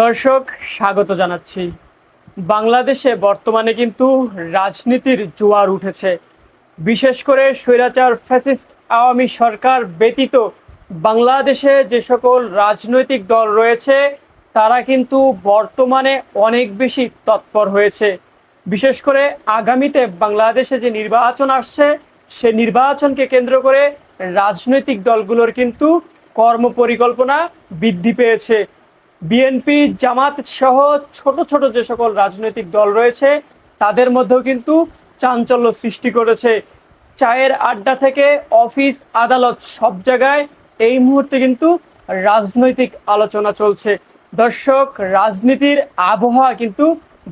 দর্শক, স্বাগত জানাচ্ছি। বাংলাদেশে বর্তমানে কিন্তু রাজনীতির জোয়ার উঠেছে। বিশেষ করে স্বৈরাচার, ফ্যাসিস্ট, আওয়ামী সরকার ব্যতীত বাংলাদেশে যে সকল রাজনৈতিক দল রয়েছে, তারা কিন্তু বর্তমানে অনেক বেশি তৎপর হয়েছে। বিশেষ করে আগামীতে বাংলাদেশে যে নির্বাচন আসছে, সে নির্বাচনকে কেন্দ্র করে রাজনৈতিক দলগুলোর কিন্তু কর্মপরিকল্পনা বৃদ্ধি পেয়েছে। বিএনপি, জামাত সহ ছোট ছোট যে সকল রাজনৈতিক দল রয়েছে, তাদের মধ্যেও কিন্তু চাঞ্চল্য সৃষ্টি করেছে। চায়ের আড্ডা থেকে অফিস, আদালত সব জায়গায় এই মুহূর্তে কিন্তু রাজনৈতিক আলোচনা চলছে। দর্শক, রাজনীতির আবহাওয়া কিন্তু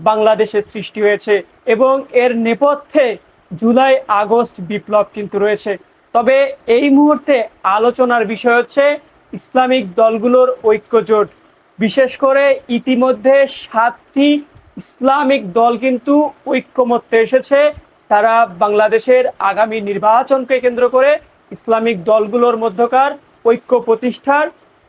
বাংলাদেশে সৃষ্টি হয়েছে এবং এর নেপথ্যে জুলাই, আগস্ট বিপ্লব কিন্তু রয়েছে। তবে এই মুহূর্তে আলোচনার বিষয় হচ্ছে ইসলামিক দলগুলোর ঐক্যজোট। বিশেষ করে ইতিমধ্যে সাতটি ইসলামিক দল কিন্তু ঐক্যমত্যে এসেছে। তারা বাংলাদেশের আগামী নির্বাচনকে কেন্দ্র করে ইসলামিক দলগুলোর মধ্যকার ঐক্য প্রতিষ্ঠার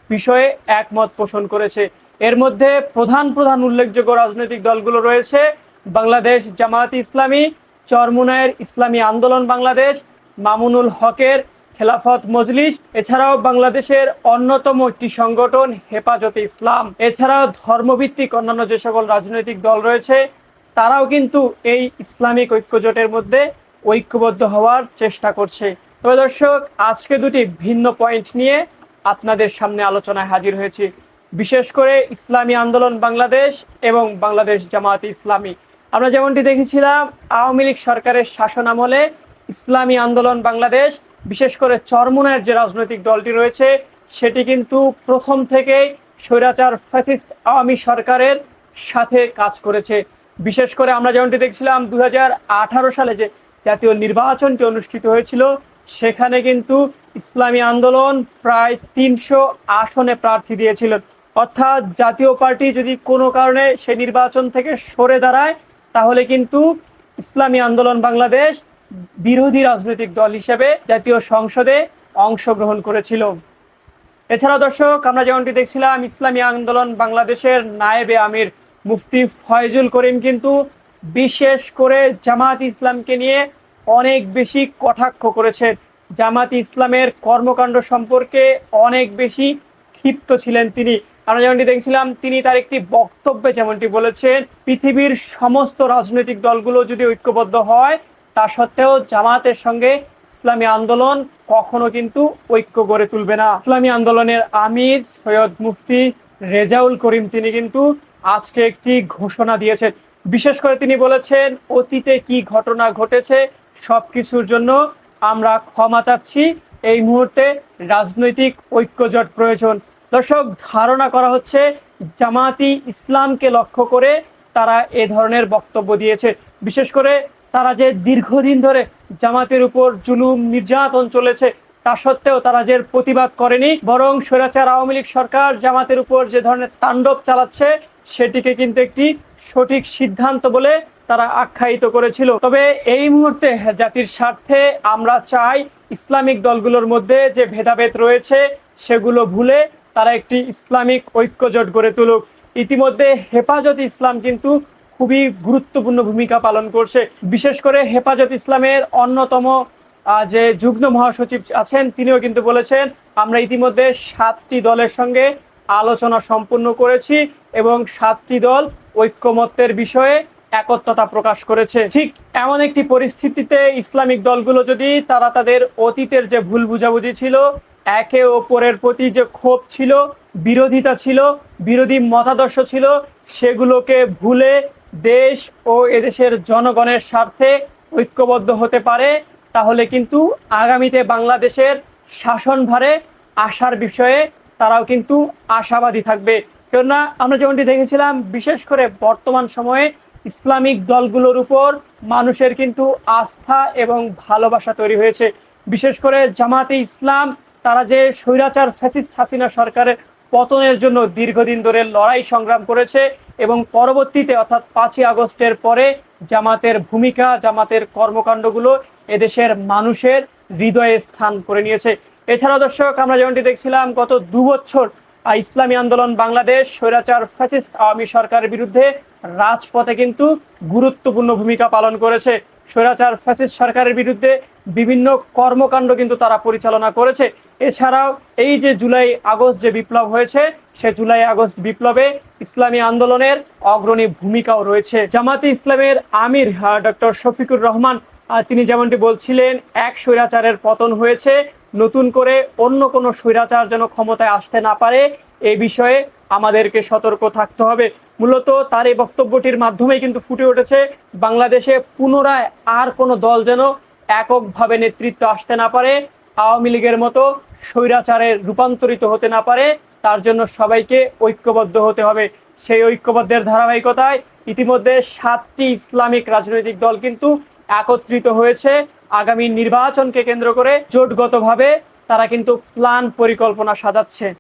বিষয়ে একমত পোষণ করেছে। এর মধ্যে প্রধান প্রধান উল্লেখযোগ্য রাজনৈতিক দলগুলো রয়েছে। বাংলাদেশ জামায়াত ইসলামী চরমুনায়ের ইসলামী আন্দোলন বাংলাদেশ, মামুনুল হকের খেলাফত মজলিস, এছাড়াও বাংলাদেশের অন্যতম একটি সংগঠন, হেফাজতে ইসলাম। এছাড়াও ধর্মভিত্তিক অন্যান্য যে সকল রাজনৈতিক দল রয়েছে, তারাও কিন্তু এই ইসলামিক ঐক্যজোটের মধ্যে ঐক্যবদ্ধ হওয়ার চেষ্টা করছে। তবে দর্শক, আজকে দুটি ভিন্ন পয়েন্ট নিয়ে আপনাদের সামনে আলোচনায় হাজির হয়েছি। বিশেষ করে ইসলামী আন্দোলন বাংলাদেশ এবং বাংলাদেশ জামায়াতে ইসলামী। আমরা যেমনটি দেখেছিলাম, আওয়ামী লীগ সরকারের শাসন আমলে ইসলামী আন্দোলন বাংলাদেশ বিশেষ করে চরমুনায়ের যে রাজনৈতিক দলটি রয়েছে, সেটি কিন্তু প্রথম থেকেই স্বৈরাচার ফ্যাসিস্ট আওয়ামী সরকারের সাথে কাজ করেছে। বিশেষ করে আমরা যেমনটি দেখছিলাম দু হাজার আঠারো সালে যে জাতীয় নির্বাচনটি অনুষ্ঠিত হয়েছিল, সেখানে কিন্তু ইসলামী আন্দোলন প্রায় তিনশো আসনে প্রার্থী দিয়েছিল। অর্থাৎ জাতীয় পার্টি যদি কোনো কারণে সে নির্বাচন থেকে সরে দাঁড়ায়, তাহলে কিন্তু ইসলামী আন্দোলন বাংলাদেশ বিরোধী রাজনৈতিক দল হিসেবে জাতীয় সংসদে অংশগ্রহণ করেছিল। এছাড়া দর্শক, আমরা যেমনটি দেখছিলাম, ইসলামী আন্দোলন বাংলাদেশের নায়েবে আমির মুফতি ফয়জুল করিম কিন্তু বিশেষ করে জামাত ইসলামকে নিয়ে অনেক বেশি কটাক্ষ করেছেন জামাত ইসলামের কর্মকাণ্ড সম্পর্কে অনেক বেশি ক্ষিপ্ত ছিলেন তিনি। আমরা যেমনটি দেখছিলাম, তিনি তার একটি বক্তব্যে যেমনটি বলেছেন, পৃথিবীর সমস্ত রাজনৈতিক দলগুলো যদি ঐক্যবদ্ধ হয় তা সত্ত্বেও জামাতের সঙ্গে ইসলামী আন্দোলন কখনো কিন্তু ঐক্য গড়ে তুলবে না। ইসলামী আন্দোলনের আমির সৈয়দ মুফতি রেজাউল করিম তিনি কিন্তু আজকে একটি ঘোষণা দিয়েছেন। বিশেষ করে তিনি বলেছেন, অতীতে কি ঘটনা ঘটেছে সব কিছুর জন্য আমরা ক্ষমা চাচ্ছি। এই মুহূর্তে রাজনৈতিক ঐক্যজট প্রয়োজন। দর্শক, ধারণা করা হচ্ছে জামাতি ইসলামকে লক্ষ্য করে তারা এ ধরনের বক্তব্য দিয়েছে। বিশেষ করে তারা যে দীর্ঘদিন ধরে জামাতের উপর জুলুম নির্যাতন চলেছে, তা সত্ত্বেও তারা যে প্রতিবাদ করেনি, বরং স্বৈরাচার আওয়ামী লীগ সরকার জামাতের উপর যে ধরনের তাণ্ডব চালাচ্ছে, সেটিকে কিন্তু একটি সঠিক সিদ্ধান্ত বলে তারা আখ্যায়িত করেছিল। তবে এই মুহূর্তে জাতির স্বার্থে আমরা চাই ইসলামিক দলগুলোর মধ্যে যে ভেদাভেদ রয়েছে, সেগুলো ভুলে তারা একটি ইসলামিক ঐক্যজোট গড়ে তুলুক। ইতিমধ্যে হেফাজত ইসলাম কিন্তু খুবই গুরুত্বপূর্ণ ভূমিকা পালন করছে। বিশেষ করে হেফাজত ইসলামের অন্যতম যে যুগ্ম মহাসচিব আছেন, তিনিও কিন্তু বলেছেন, আমরা ইতিমধ্যে সাতটি দলের সঙ্গে আলোচনা সম্পূর্ণ করেছি এবং সাতটি দল ঐক্যমত্যের বিষয়ে একত্রতা প্রকাশ করেছে। ঠিক এমন একটি পরিস্থিতিতে ইসলামিক দলগুলো যদি তারা তাদের অতীতের যে ভুল বুঝাবুঝি ছিল, একে অপরের প্রতি যে ক্ষোভ ছিল, বিরোধিতা ছিল, বিরোধী মতাদর্শ ছিল, সেগুলোকে ভুলে দেশ ও এদেশের জনগণের স্বার্থে ঐক্যবদ্ধ হতে পারে, তাহলে কিন্তু আগামীতে বাংলাদেশের শাসনভারে আসার বিষয়ে তারাও কিন্তু আশাবাদী থাকবে। কেননা আমরা যেমনটি দেখেছিলাম, বিশেষ করে বর্তমান সময়ে ইসলামিক দলগুলোর উপর মানুষের কিন্তু আস্থা এবং ভালোবাসা তৈরি হয়েছে। বিশেষ করে জামাতে ইসলাম, তারা যে স্বৈরাচার ফ্যাসিস্ট হাসিনা সরকারের পতনের জন্য দীর্ঘদিন ধরে লড়াই সংগ্রাম করেছে এবং পরবর্তীতে, অর্থাৎ পাঁচই আগস্টের পরে, জামাতের ভূমিকা, জামাতের কর্মকাণ্ডগুলো এদেশের মানুষের হৃদয়ে স্থান করে নিয়েছে। এছাড়া দর্শক, আমরা যেমনটি দেখছিলাম, গত দু বছর ইসলামী আন্দোলন বাংলাদেশ, স্বৈরাচার ফ্যাসিস্ট আওয়ামী সরকারের বিরুদ্ধে রাজপথে কিন্তু গুরুত্বপূর্ণ ভূমিকা পালন করেছে। স্বৈরাচার ফ্যাসিস্ট সরকারের বিরুদ্ধে বিভিন্ন কর্মকাণ্ড কিন্তু তারা পরিচালনা করেছে। এছাড়াও এই যে জুলাই আগস্ট যে বিপ্লব হয়েছে, সে জুলাই আগস্ট বিপ্লবে ইসলামী আন্দোলনের অগ্রণী ভূমিকাও রয়েছে। জামাতে ইসলামের আমির ডক্টর শফিকুর রহমান তিনি যেমনটি বলছিলেন, এক স্বৈরাচারের পতন হয়েছে। নতুন করে অন্য কোনো স্বৈরাচার যেন ক্ষমতায় আসতে না পারে এই বিষয়ে আমাদেরকে সতর্ক থাকতে হবে। মূলত তার এই বক্তব্যটির মাধ্যমেই কিন্তু ফুটে উঠেছে, বাংলাদেশে পুনরায় আর কোনো দল যেন এককভাবে নেতৃত্ব আসতে না পারে, আওয়ামী লীগের মতো স্বৈরাচারে রূপান্তরিত হতে না পারে, তার জন্য সবাইকে ঐক্যবদ্ধ হতে হবে। সেই ঐক্যবদ্ধের ধারাবাহিকতায় ইতিমধ্যে সাতটি ইসলামিক রাজনৈতিক দল কিন্তু একত্রিত হয়েছে। আগামী নির্বাচনকে কেন্দ্র করে জোটগতভাবে তারা কিন্তু প্ল্যান পরিকল্পনা সাজাচ্ছে।